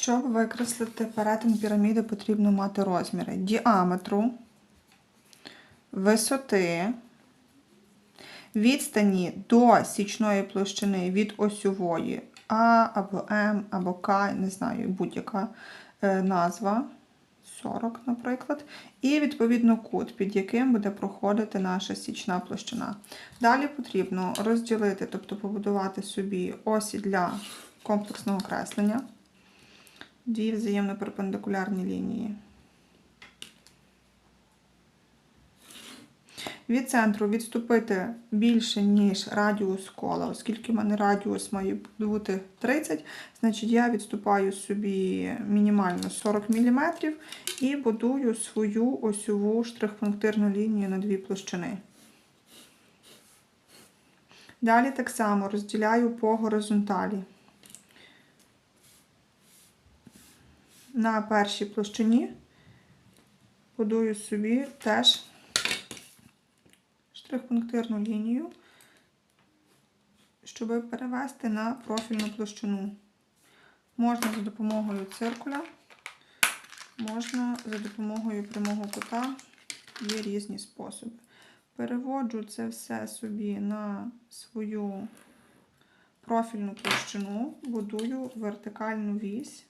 Щоб викреслити перетин піраміди, потрібно мати розміри діаметру, висоти, відстані до січної площини від осьової А або М, або К, не знаю, будь-яка е, назва. 40, наприклад, і відповідно кут, під яким буде проходити наша січна площина. Далі потрібно розділити, тобто побудувати собі осі для комплексного креслення, дві взаємно перпендикулярні лінії. Від центру відступити більше, ніж радіус кола, оскільки в мене радіус має бути 30, значить я відступаю собі мінімально 40 мм і будую свою осьову штрих-пунктирну лінію на дві площини. Далі так само розділяю по горизонталі. На першій площині будую собі теж штрих-пунктирну лінію, щоб перевести на профільну площину. Можна за допомогою циркуля, можна за допомогою прямого кута, є різні способи. Переводжу це все собі на свою профільну площину, будую вертикальну вісь.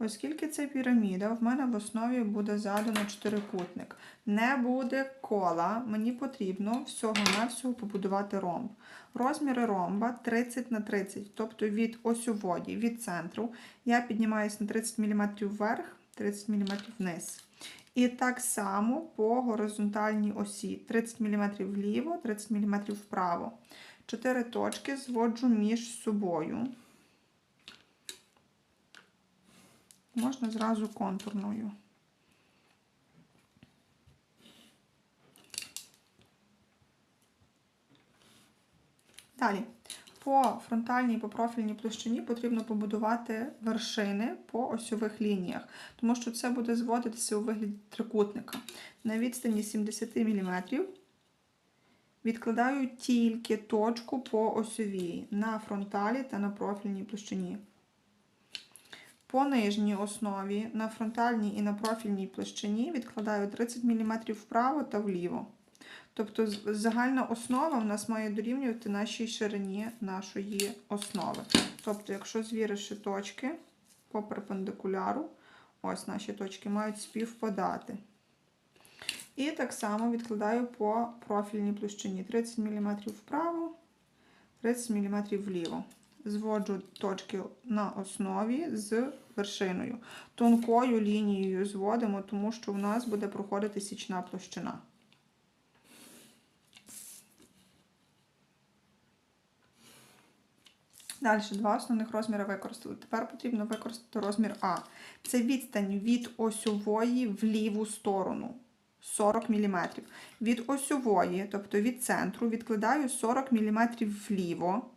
Оскільки це піраміда, в мене в основі буде задано чотирикутник. Не буде кола, мені потрібно всього-навсього побудувати ромб. Розміри ромба 30 на 30, тобто від осьової, від центру, я піднімаюся на 30 мм вверх, 30 мм вниз. І так само по горизонтальній осі 30 мм вліво, 30 мм вправо. Чотири точки зводжу між собою. Можна зразу контурною. Далі, по фронтальній і по профільній площині потрібно побудувати вершини по осьових лініях, тому що це буде зводитися у вигляді трикутника. На відстані 70 мм відкладаю тільки точку по осьовій на фронталі та на профільній площині. По нижній основі на фронтальній і на профільній площині відкладаю 30 мм вправо та вліво. Тобто загальна основа в нас має дорівнювати нашій ширині нашої основи. Тобто, якщо звіривши точки по перпендикуляру, ось наші точки мають співпадати. І так само відкладаю по профільній площині 30 мм вправо, 30 мм вліво зводжу точки на основі з вершиною. Тонкою лінією зводимо, тому що в нас буде проходити січна площина. Далі два основних розміри використали. Тепер потрібно використати розмір А. Це відстань від осьової в ліву сторону. 40 мм. Від осьової, тобто від центру, відкладаю 40 мм вліво.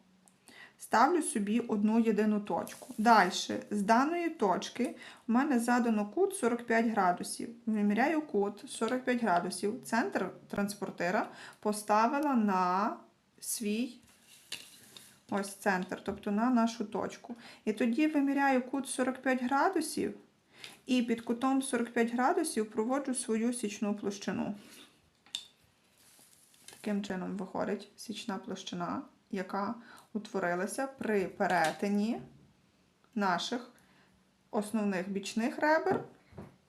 Ставлю собі одну єдину точку. Далі, з даної точки у мене задано кут 45 градусів. Виміряю кут 45 градусів. Центр транспортира поставила на свій ось центр, тобто на нашу точку. І тоді виміряю кут 45 градусів і під кутом 45 градусів проводжу свою січну площину. Таким чином виходить січна площина, яка утворилася при перетині наших основних бічних ребер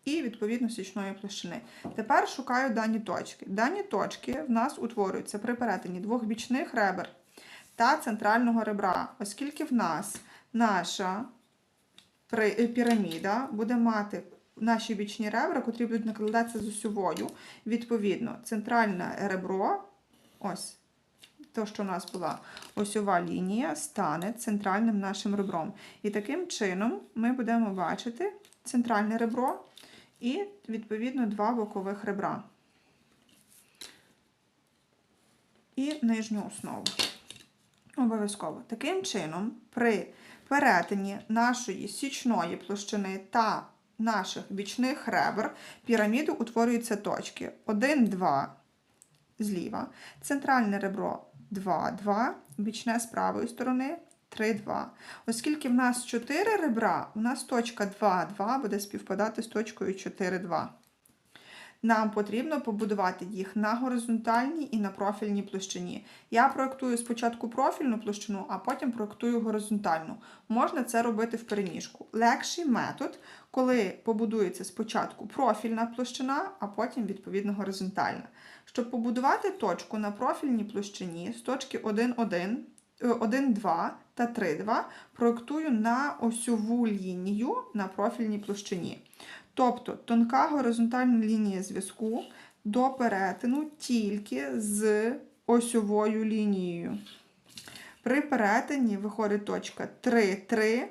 і, відповідно, січної площини. Тепер шукаю дані точки. Дані точки в нас утворюються при перетині двох бічних ребер та центрального ребра, оскільки в нас наша піраміда буде мати наші бічні ребра, котрі будуть накладатися з осьовою. Відповідно, центральне ребро, ось то, що у нас була осьова лінія, стане центральним нашим ребром. І таким чином ми будемо бачити центральне ребро і, відповідно, два бокових ребра. І нижню основу. Обов'язково. Таким чином, при перетині нашої січної площини та наших бічних ребер піраміду утворюються точки 1, 2 зліва, центральне ребро 2, 2, бічне з правої сторони 3, 2. Оскільки в нас 4 ребра, у нас точка 2, 2 буде співпадати з точкою 4, 2. Нам потрібно побудувати їх на горизонтальній і на профільній площині. Я проєктую спочатку профільну площину, а потім проєктую горизонтальну. Можна це робити в переміжку. Легший метод, коли побудується спочатку профільна площина, а потім відповідно горизонтальна. Щоб побудувати точку на профільній площині з точки 1, 1, 1, 2 та 3, 2 проєктую на осьову лінію на профільній площині. Тобто тонка горизонтальна лінія зв'язку до перетину тільки з осьовою лінією. При перетині виходить точка 3, 3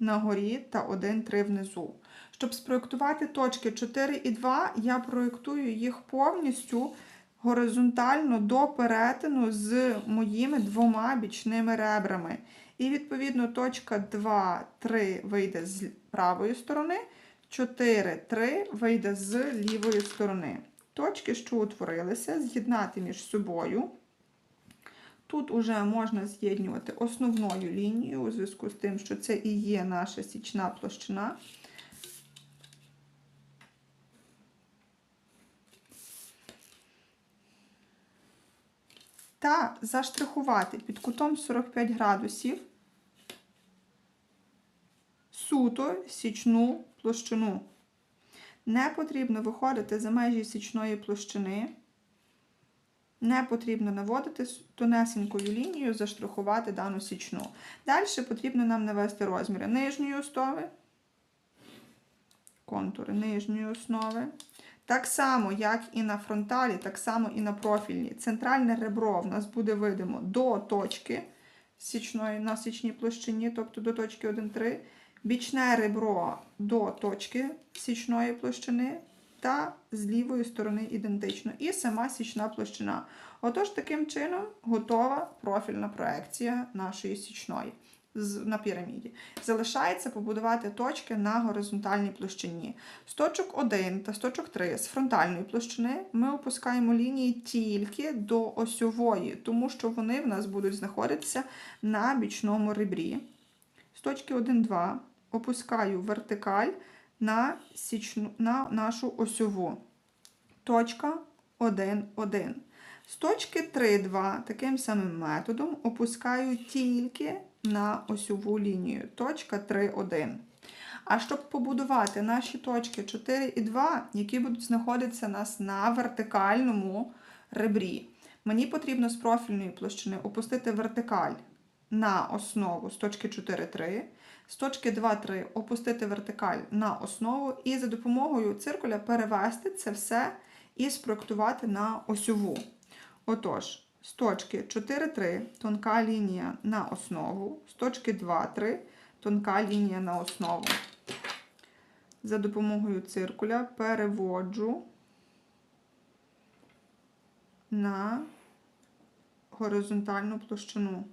на горі та 1, 3 внизу. Щоб спроєктувати точки 4 і 2, я проєктую їх повністю горизонтально до перетину з моїми двома бічними ребрами. І, відповідно, точка 2, 3 вийде з правої сторони, 4, 3 вийде з лівої сторони. Точки, що утворилися, з'єднати між собою. Тут уже можна з'єднувати основною лінією у зв'язку з тим, що це і є наша січна площина. Та заштрихувати під кутом 45 градусів суто січну площину. Не потрібно виходити за межі січної площини. Не потрібно наводити тонесенькою лінією, заштрихувати дану січну. Далі потрібно нам навести розміри нижньої основи, контури нижньої основи. Так само, як і на фронталі, так само і на профільній. Центральне ребро в нас буде видимо до точки січної, на січній площині, тобто до точки 1,3. Бічне ребро до точки січної площини та з лівої сторони ідентично. І сама січна площина. Отож, таким чином готова профільна проекція нашої січної на піраміді. Залишається побудувати точки на горизонтальній площині. З точок 1 та з точок 3 з фронтальної площини ми опускаємо лінії тільки до осьової, тому що вони в нас будуть знаходитися на бічному ребрі. З точки 1-2 опускаю вертикаль на, січну, на нашу осьову. Точка 1, 1. З точки 3-2 таким самим методом опускаю тільки на осьову лінію. Точка 3, 1. А щоб побудувати наші точки 4 і 2, які будуть знаходитися у нас на вертикальному ребрі, мені потрібно з профільної площини опустити вертикаль на основу з точки 4, 3. З точки 2-3 опустити вертикаль на основу і за допомогою циркуля перевести це все і спроектувати на осьову. Отож, з точки 4-3 тонка лінія на основу, з точки 2-3 тонка лінія на основу. За допомогою циркуля переводжу на горизонтальну площину.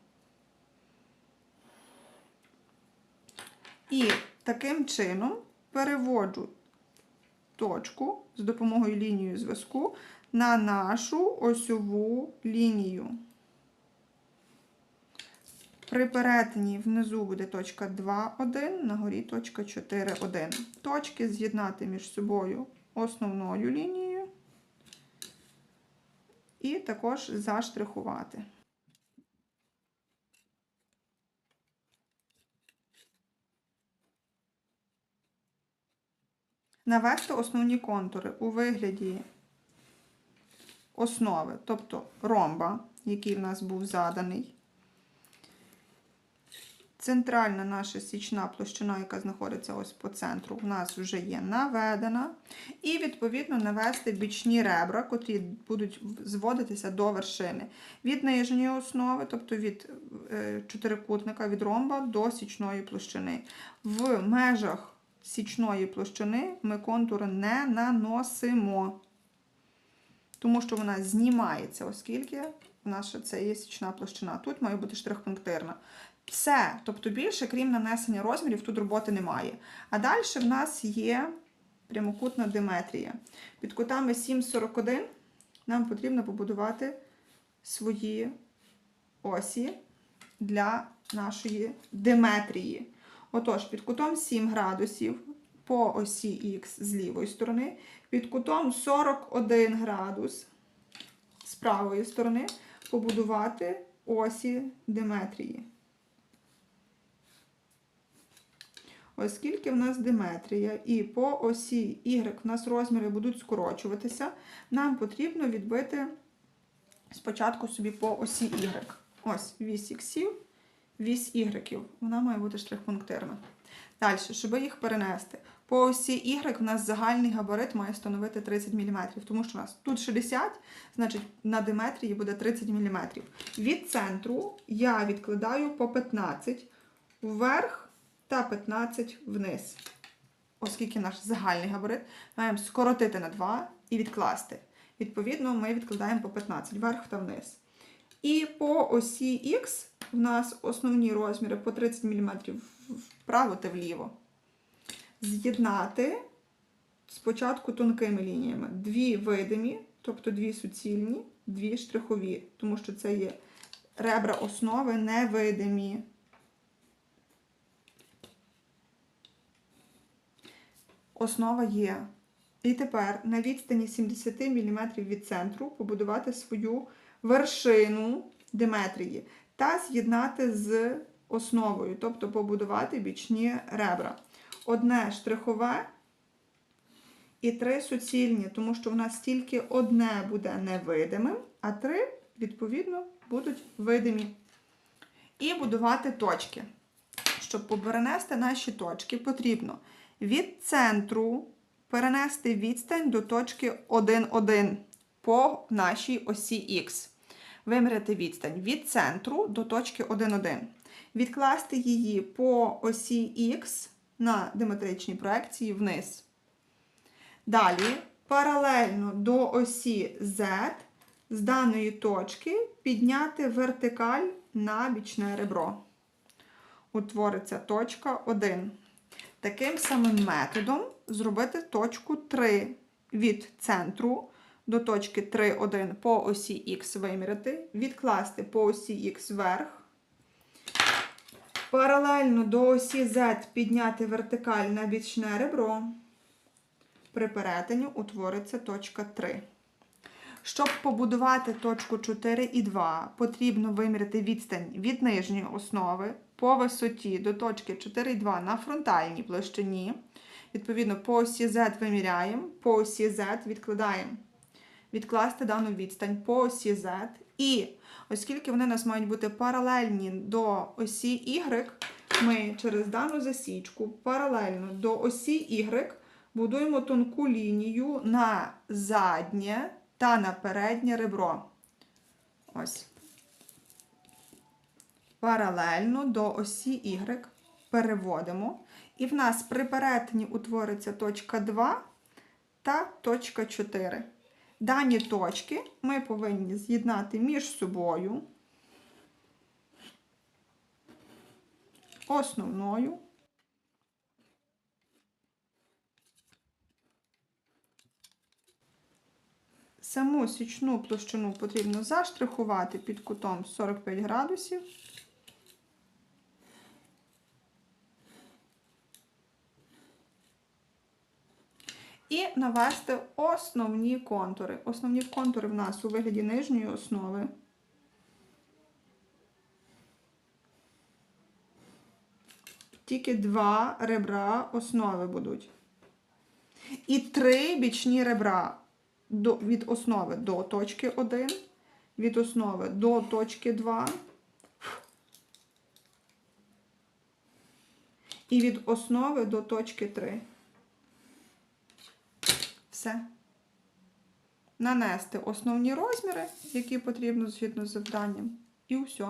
І таким чином переводжу точку з допомогою лінії зв'язку на нашу осьову лінію. При перетині внизу буде точка 2, 1, на горі точка 4, 1. Точки з'єднати між собою основною лінією і також заштрихувати. Навести основні контури у вигляді основи, тобто ромба, який в нас був заданий. Центральна наша січна площина, яка знаходиться ось по центру, у нас вже є наведена. І, відповідно, навести бічні ребра, котрі будуть зводитися до вершини. Від нижньої основи, тобто від е, чотирикутника, від ромба до січної площини. В межах січної площини ми контури не наносимо тому що вона знімається, оскільки наша це є січна площина. Тут має бути штрих-пунктирна. Все, тобто більше, крім нанесення розмірів, тут роботи немає. А далі в нас є прямокутна диметрія. Під кутами 7,41 нам потрібно побудувати свої осі для нашої диметрії. Отож, під кутом 7 градусів по осі Х з лівої сторони, під кутом 41 градус з правої сторони побудувати осі диметрії. Оскільки в нас диметрія і по осі Y в нас розміри будуть скорочуватися, нам потрібно відбити спочатку собі по осі Y. Ось вісь іксів, вісь Y. Вона має бути штрихпунктирна. Далі, щоб їх перенести. По осі Y в нас загальний габарит має становити 30 мм, тому що у нас тут 60, значить на диметрії буде 30 мм. Від центру я відкладаю по 15 вверх та 15 вниз. Оскільки наш загальний габарит, маємо скоротити на 2 і відкласти. Відповідно, ми відкладаємо по 15 вверх та вниз. І по осі Х в нас основні розміри по 30 мм вправо та вліво. З'єднати спочатку тонкими лініями. Дві видимі, тобто дві суцільні, дві штрихові, тому що це є ребра основи невидимі. Основа є. І тепер на відстані 70 мм від центру побудувати свою вершину диметрії та з'єднати з основою, тобто побудувати бічні ребра. Одне штрихове і три суцільні, тому що в нас тільки одне буде невидимим, а три, відповідно, будуть видимі. І будувати точки. Щоб перенести наші точки, потрібно від центру перенести відстань до точки 1,1 по нашій осі Х. Виміряти відстань від центру до точки 1,1. Відкласти її по осі Х на диметричній проекції вниз. Далі, паралельно до осі Z з даної точки підняти вертикаль на бічне ребро. Утвориться точка 1. Таким самим методом зробити точку 3 від центру до точки 3,1 по осі Х виміряти, відкласти по осі Х вверх. Паралельно до осі Z підняти вертикаль на бічне ребро. При перетині утвориться точка 3. Щоб побудувати точку 4 і 2, потрібно виміряти відстань від нижньої основи по висоті до точки 4,2 на фронтальній площині. Відповідно, по осі Z виміряємо, по осі Z відкладаємо. Відкласти дану відстань по осі Z. І оскільки вони у нас мають бути паралельні до осі Y, ми через дану засічку паралельно до осі Y будуємо тонку лінію на заднє та на переднє ребро. Ось. Паралельно до осі Y переводимо. І в нас при перетині утвориться точка 2 та точка 4. Дані точки ми повинні з'єднати між собою основною. Саму січну площину потрібно заштрихувати під кутом 45 градусів. І навести основні контури. Основні контури в нас у вигляді нижньої основи. Тільки два ребра основи будуть. І три бічні ребра до, від основи до точки 1, від основи до точки 2. І від основи до точки 3. Все. Нанести основні розміри, які потрібно згідно з завданням. І все.